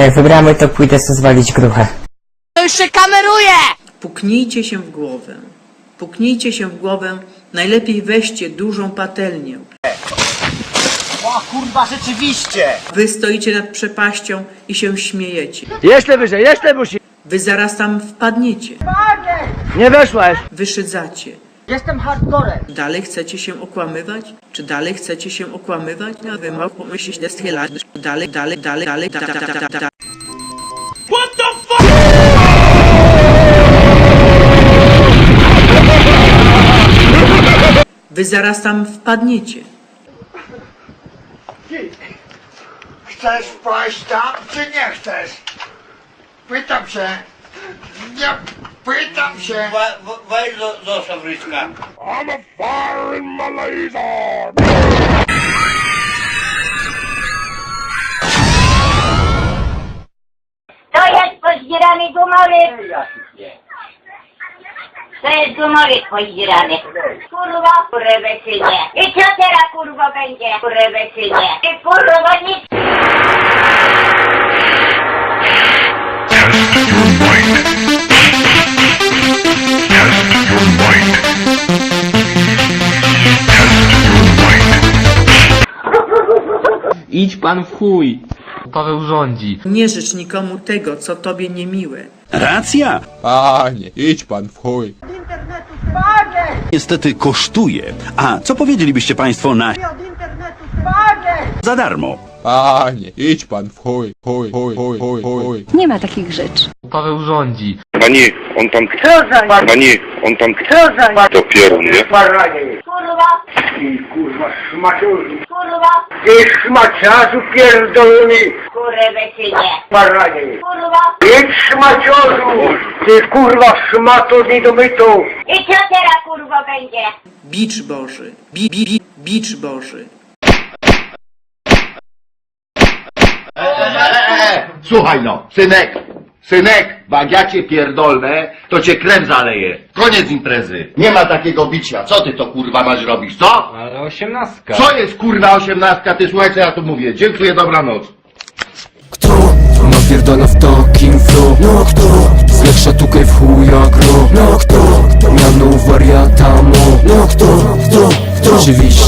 Jak wygramy, to pójdę sobie zwalić gruchę. To już się kameruje! Puknijcie się w głowę. Puknijcie się w głowę. Najlepiej weźcie dużą patelnię. O kurwa, rzeczywiście! Wy stoicie nad przepaścią i się śmiejecie. Jeszcze wyżej, jeszcze musi. Wy zaraz tam wpadniecie. Nie weszłaś. Wyszydzacie. Jestem hardcorem. Dalej chcecie się okłamywać? Czy dalej chcecie się okłamywać? A wy ma pomyśleć deschylać. Dalej, dalej, dalej, dalej, da, da, da, da, da. Wy zaraz tam wpadniecie. Chcesz wpaść tam, czy nie chcesz? Pytam się. Nie, pytam się. Weź do, zostaw Ryczka. To jest pozdzierany gumoryk. To jest gumoryk pozdzierany. Kurwa, kurwa synie. I co teraz kurwa będzie? Kurwa synie. Ty kurwa nic. Idź pan w chuj. Paweł rządzi. Nie życz nikomu tego, co tobie niemiłe. Racja! Panie, idź pan w chuj. Niestety kosztuje. A co powiedzielibyście Państwo na... Za darmo. Panie, idź pan w chuj, chuj, chuj, chuj, chuj, chuj. Nie ma takich rzeczy. Paweł rządzi. Pani, on tam... Pani, on tam... Dopiero, nie? Kurwa, Kurwa szmaciarzu. kurwa, Ty szmaciarzu pierdolony. kurwa synie. Baranie. Kurwa. Ty szmaciarzu. Ty kurwa szmato niedomytą. I co teraz kurwa będzie? Bicz Boży. Bi, bi, bi, bicz Boży. Słuchaj no, synek, synek, cię pierdolnę, to cię krem zaleje. Koniec imprezy. Nie ma takiego bicia. Co ty to kurwa masz robić, co? Ale osiemnastka. Co jest kurwa osiemnastka? Ty słuchaj co ja tu mówię. Dziękuję, dobranoc. Kto w takim flow? No kto? Zlepsza tukaj w chuja gro No kto? Miano wariata mo No kto? Kto? Kto? Oczywiście